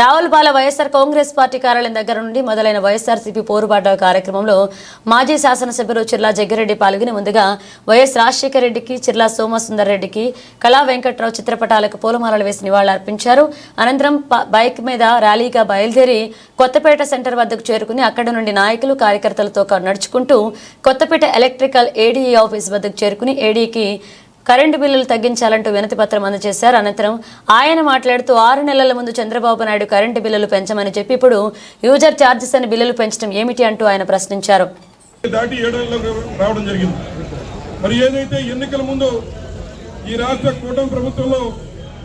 రావులపాల YSR Congress party కార్యాలయం దగ్గర నుండి మొదలైన వైఎస్ఆర్సీపీ పోరుబాట కార్యక్రమంలో మాజీ శాసనసభ్యులు చిర్లా జగ్గిరెడ్డి పాల్గొని ముందుగా వైఎస్ రాజశేఖర రెడ్డికి చిర్లా సోమసుందర్ రెడ్డికి కళా వెంకట్రావు చిత్రపటాలకు పూలమాలలు వేసి నివాళులర్పించారు. అనంతరం బైక్ మీద ర్యాలీగా బయలుదేరి కొత్తపేట సెంటర్ వద్దకు చేరుకుని అక్కడి నుండి నాయకులు కార్యకర్తలతో నడుచుకుంటూ కొత్తపేట ఎలక్ట్రికల్ ఏడీఈ ఆఫీస్ వద్దకు చేరుకుని ఏడీకి కరెంటు బిల్లులు తగ్గించాలంటూ వినతి పత్రం అందజేశారు. అనంతరం ఆయన మాట్లాడుతూ ఆరు నెలల ముందు చంద్రబాబు నాయుడు కరెంటు బిల్లులు పెంచమని చెప్పి ఇప్పుడు యూజర్ ఛార్జెస్ అని బిల్లులు పెంచడం ఏమిటి అంటూ ఆయన ప్రశ్నించారు. దాటి రావడం జరిగింది. మరి ఏదైతే ఎన్నికల ముందు ఈ రాష్ట్ర కూటమి ప్రభుత్వంలో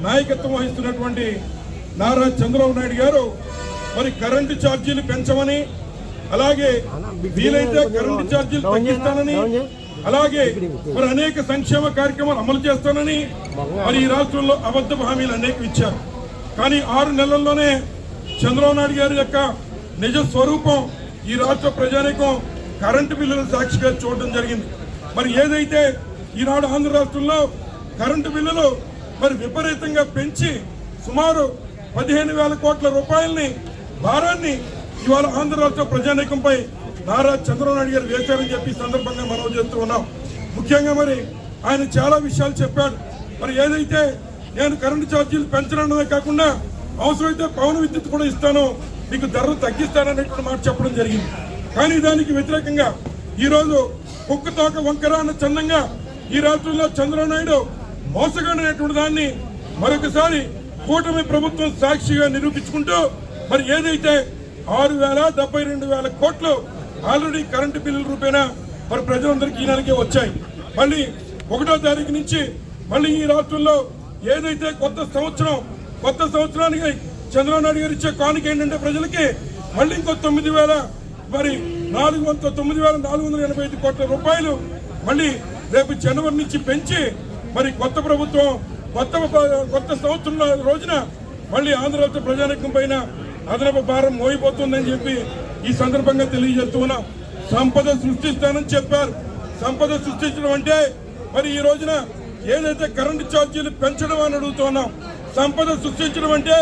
నాయకత్వం వహిస్తున్నటువంటి నారా చంద్రబాబు నాయుడు గారు మరి కరెంటు ఛార్జీలు పెంచమని అలాగే వీలైతే కరెంటు ఛార్జీలు తగ్గిస్తానని అలాగే మరి అనేక సంక్షేమ కార్యక్రమాలు అమలు చేస్తానని మరి ఈ రాష్ట్రంలో అబద్ధ హామీలు అనేక ఇచ్చారు. కానీ ఆరు నెలల్లోనే చంద్రబాబు నాయుడు గారి యొక్క నిజ స్వరూపం ఈ రాష్ట్ర ప్రజానీకం కరెంటు బిల్లుల సాక్షిగా చూడడం జరిగింది. మరి ఏదైతే ఈనాడు ఆంధ్ర రాష్ట్రంలో కరెంటు బిల్లులు మరి విపరీతంగా పెంచి సుమారు పదిహేను వేల కోట్ల రూపాయలని భారాన్ని ఇవాళ ఆంధ్ర రాష్ట్ర ప్రజానీకంపై నారా చంద్రబాబు నాయుడు గారు వేశారని చెప్పి సందర్భంగా మనం చేస్తూ ఉన్నాం. ముఖ్యంగా మరి ఆయన చాలా విషయాలు చెప్పాడు. మరి ఏదైతే నేను కరెంటు ఛార్జీలు పెంచడమే కాకుండా అవసరమైతే పవన విద్యుత్ కూడా ఇస్తాను మీకు ధరలు తగ్గిస్తాననేటువంటి మాట చెప్పడం జరిగింది. కానీ దానికి వ్యతిరేకంగా ఈరోజు కుక్క తోక వంకర అన్న చందంగా ఈ రాత్రుల్లో చంద్రబాబు నాయుడు మోసగాడనేటువంటి దాన్ని మరొకసారి కూటమి ప్రభుత్వం సాక్షిగా నిరూపించుకుంటూ మరి ఏదైతే ఆరు వేల డెబ్బై రెండు వేల కోట్లు ఆల్రెడీ కరెంటు బిల్లుల రూపేణా మరి ప్రజలందరికీ ఈ నెలకే వచ్చాయి. మళ్ళీ ఒకటో తారీఖు నుంచి మళ్ళీ ఈ రాష్ట్రంలో ఏదైతే కొత్త సంవత్సరం కొత్త సంవత్సరానికి చంద్రబాబు నాయుడు గారు ఇచ్చే కానుక ఏంటంటే ప్రజలకి మళ్ళీ ఇంకో తొమ్మిది వేల మరి నాలుగు వందల తొమ్మిది వేల నాలుగు వందల ఎనభై ఐదు కోట్ల రూపాయలు మళ్ళీ రేపు జనవరి నుంచి పెంచి మరి కొత్త ప్రభుత్వం కొత్త కొత్త సంవత్సరం రోజున మళ్ళీ ఆంధ్ర రాష్ట్ర ప్రజానికం పైన అదనపు భారం మోయిపోతుందని చెప్పి ఈ సందర్భంగా తెలియజేస్తూ ఉన్నాం. సంపద సృష్టిస్తానని చెప్పారు. సంపద సృష్టించడం అంటే మరి ఈ రోజున ఏదైతే కరెంటు ఛార్జీలు పెంచడం అని అడుగుతున్నాం సంపద సృష్టించడం అంటే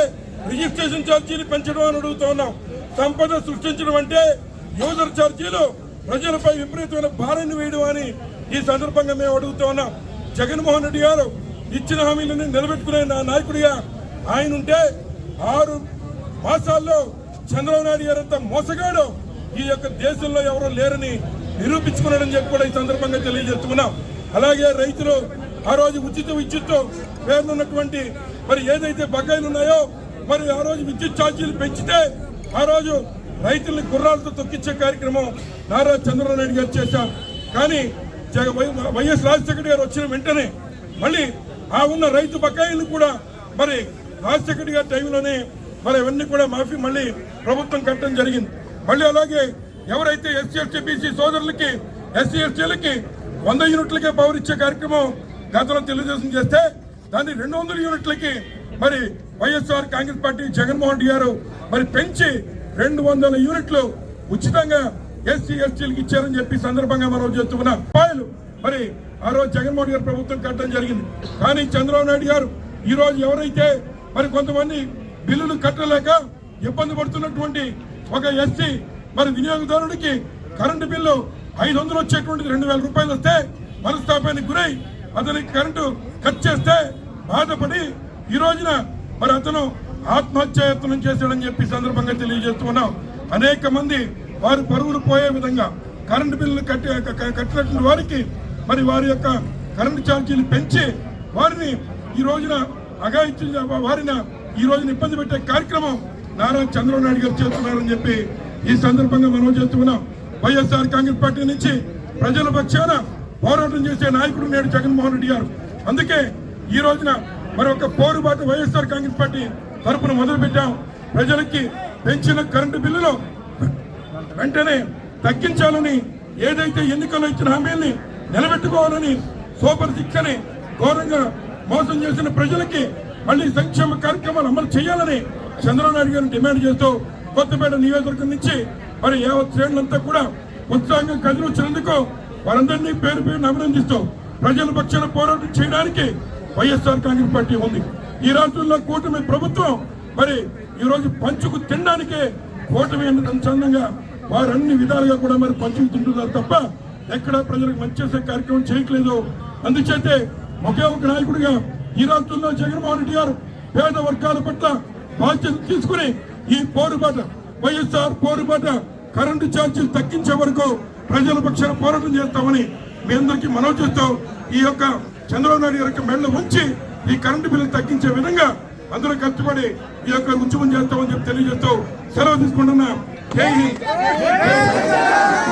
రిజిస్ట్రేషన్ ఛార్జీలు పెంచడం అని అడుగుతున్నాం సంపద సృష్టించడం అంటే యూజర్ ఛార్జీలు ప్రజలపై విపరీతమైన భారాన్ని వేయడం అని ఈ సందర్భంగా మేము అడుగుతూ ఉన్నాం. జగన్మోహన్ రెడ్డి గారు ఇచ్చిన హామీలను నిలబెట్టుకునే నా నాయకుడిగా ఆయన ఉంటే ఆరు మాసాల్లో చంద్రబాబు నాయుడు గారు మోసగాడు ఈ యొక్క దేశంలో ఎవరు లేరని నిరూపించుకున్నాడని చెప్పి కూడా ఈ సందర్భంగా తెలియజేస్తున్నాం. అలాగే రైతులు ఆ రోజు ఉచిత విద్యుత్ పేరునున్నటువంటి మరి ఏదైతే బకాయిలు ఉన్నాయో మరి ఆ రోజు విద్యుత్ ఛార్జీలు పెంచితే ఆ రోజు రైతుల్ని గుర్రాలతో తొక్కించే కార్యక్రమం నారా చంద్రబాబు నాయుడు గారు చేశారు. కానీ జగ- వై- వైఎస్ రాజశేఖర్ గారు వచ్చిన వెంటనే మళ్ళీ ఆ ఉన్న రైతు బకాయిలు కూడా మరి రాజశేఖర్ గారి టైంలోనే మరి ఇవన్నీ కూడా మాఫీ మళ్ళీ ప్రభుత్వం కట్టడం జరిగింది. మళ్ళీ అలాగే ఎవరైతే ఎస్సీ ఎస్టీ బీసీ సోదరులకి ఎస్సీ ఎస్టీలకి వంద యూనిట్లకే పవర్ ఇచ్చే కార్యక్రమం గతంలో తెలుగుదేశం చేస్తే దాన్ని రెండు వందల యూనిట్లకి మరి YSR Congress party Jaganmohan Reddy garu మరి పెంచి రెండు వందల యూనిట్లు ఉచితంగా ఎస్సీ ఎస్టీలకు ఇచ్చారని చెప్పి సందర్భంగా మనం చేస్తున్నాం రూపాయలు మరి ఆ రోజు జగన్మోహన్ గారు ప్రభుత్వం కట్టడం జరిగింది. కానీ చంద్రబాబు నాయుడు గారు ఈ రోజు ఎవరైతే మరి కొంతమంది బిల్లులు కట్టలేక ఇబ్బంది పడుతున్నటువంటి ఒక ఎస్సీ మరి వినియోగదారుడికి కరెంటు బిల్లు ఐదు వందలు వచ్చేటువంటిది రెండు వేల రూపాయలు వస్తే మనస్తాపానికి గురై అతనికి కరెంటు కట్ చేస్తే బాధపడి ఈ రోజున మరి అతను ఆత్మహత్యాయత్నం చేశాడని చెప్పి సందర్భంగా తెలియజేస్తూ ఉన్నాం. అనేక మంది వారు పరుగులు పోయే విధంగా కరెంటు బిల్లులు కట్టి కట్టినటువంటి వారికి మరి వారి యొక్క కరెంటు ఛార్జీలు పెంచి వారిని ఈ రోజున అగాయించిన వారిని ఈ రోజున ఇబ్బంది పెట్టే కార్యక్రమం నారా చంద్రబాబు నాయుడు గారు చేస్తున్నారని చెప్పి ఈ సందర్భంగా మనం చేస్తున్నాం. వైఎస్ఆర్ కాంగ్రెస్ పార్టీ నుంచి ప్రజల పక్షాన పోరాటం చేసే నాయకుడు నేడు జగన్మోహన్ రెడ్డి గారు. అందుకే ఈ రోజున మరొక పోరుబాటు వైఎస్ఆర్ కాంగ్రెస్ పార్టీ తరపున మొదలుపెట్టాం. ప్రజలకి పెంచిన కరెంటు బిల్లులు వెంటనే తగ్గించాలని ఏదైతే ఎన్నికల్లో ఇచ్చిన హామీల్ని నిలబెట్టుకోవాలని సూపర్ సిక్స్ అని ఘోరంగా మోసం చేసిన ప్రజలకి మళ్ళీ సంక్షేమ కార్యక్రమాలు అమలు చేయాలని చంద్రబాబు నాయుడు గారిని డిమాండ్ చేస్తూ కొత్తపేట నియోజకవర్గం నుంచి మరి యావత్ శ్రేణులంతా కూడా ఉత్సాహంగా కదిలి వచ్చినందుకు వారందరినీ పేరు పేరును అభినందిస్తూ ప్రజల పక్షాన పోరాటం చేయడానికి వైఎస్ఆర్ కాంగ్రెస్ పార్టీ ఉంది. ఈ రాష్ట్రంలో కూటమి ప్రభుత్వం మరి ఈ రోజు పంచుకు తినడానికే కూటమి అనుచందంగా వారు అన్ని విధాలుగా కూడా మరి పంచుకు తింటున్నారు తప్ప ఎక్కడ ప్రజలకు మంచి చేసే కార్యక్రమం చేయట్లేదు. అందుచేతే ఒకే ఒక నాయకుడిగా ఈ రాష్ట్రంలో జగన్మోహన్ రెడ్డి గారు పేద వర్గాల పట్ల బాధ్యత తీసుకుని ఈ పోరుబాట వైఎస్ఆర్ పోరుబాట కరెంటు ఛార్జీలు తగ్గించే వరకు ప్రజల పక్షాన పోరాటం చేస్తామని మీ అందరికీ మనవి చేస్తూ ఈ యొక్క చంద్రబాబు నాయుడు గారి యొక్క మెడలు ఉంచి ఈ కరెంటు బిల్లు తగ్గించే విధంగా అందరూ కష్టపడి ఈ యొక్క ఉద్యమం చేస్తామని చెప్పి తెలియజేస్తూ సెలవు తీసుకుంటున్నా.